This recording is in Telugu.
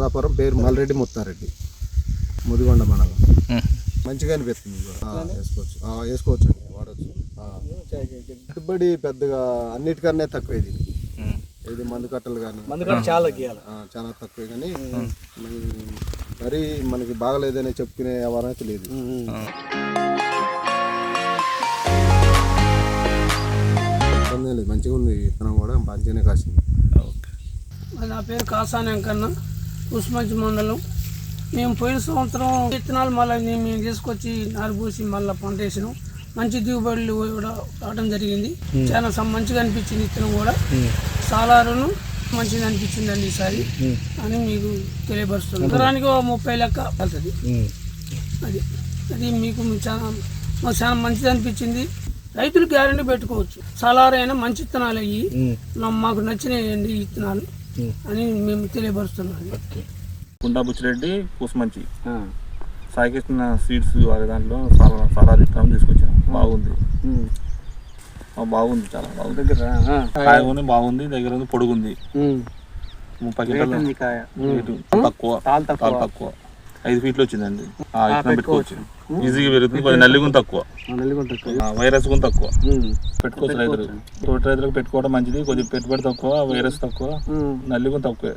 కాపురం పేరు మల్రెడ్డి ముత్తారెడ్డి. ముదిగొండ మండలం. మంచిగా అనిపిస్తుంది వేసుకోవచ్చు ఆ, వేసుకోవచ్చు. అండి వాడచ్చు. ఆ. పెట్టుబడి పెద్దగా అన్నిటికన్నా తక్కువ ఇది. ఇది మందు కట్టలు కానీ చాలా గీయాలి. చాలా తక్కువ కానీ మరి మనకి బాగలేదని చెప్పుకునే వ్యవహారం అయితే లేదు. మంచిగా ఉంది విత్తనం కూడా. మంచిగానే కాసింది. నా పేరు కాసాని అంకన్న ఉస్మంచి మండలం. మేము పోయిన సంవత్సరం విత్తనాలు మళ్ళీ మేము తీసుకొచ్చి నారుపోసి మళ్ళీ పంట వేసినాం. మంచి దిగుబడులు కూడా రావడం జరిగింది. చాలా మంచిగా అనిపించింది విత్తనం కూడా. సాలారును మంచిగా అనిపించింది అండి ఈసారి అని మీకు తెలియపరుస్తుంది ఎకరానికి ముప్పై లెక్క వెళ్తుంది అది. అది మీకు చాలా మాకు చాలా మంచిది అనిపించింది. రైతులు గ్యారెంటీ పెట్టుకోవచ్చు. సలారైన మంచి విత్తనాలు అయ్యి మాకు నచ్చినాయండి విత్తనాలు. అని మేము తెలియపరుస్తున్నాం. గుండా బుచ్చిరెడ్డి కూసుమంచి. సాయికృష్ణ సీడ్స్ వారి దాంట్లో చాలా చాలా విత్తనం తీసుకొచ్చాను బాగుంది. బాగుంది చాలా. బాగుంది. కాయ కూడా బాగుంది దగ్గర ఉంది పొడుగుంది. ముప్పై కిలోలు. కాయ. తక్కువ. తక్కువ. ఐదు ఫీట్లు వచ్చిందండి. పెట్టుకోవచ్చు. ఈజీగా పెరుగుతుంది. కొంచెం నల్లి కూడా తక్కువ. వైరస్ కూడా తక్కువ. పెట్టుకోవచ్చు రైతులు. తోటి రైతులకు పెట్టుకోవడం మంచిది. కొంచెం పెట్టుబడి తక్కువ వైరస్ తక్కువ. నల్లి కూడా తక్కువే.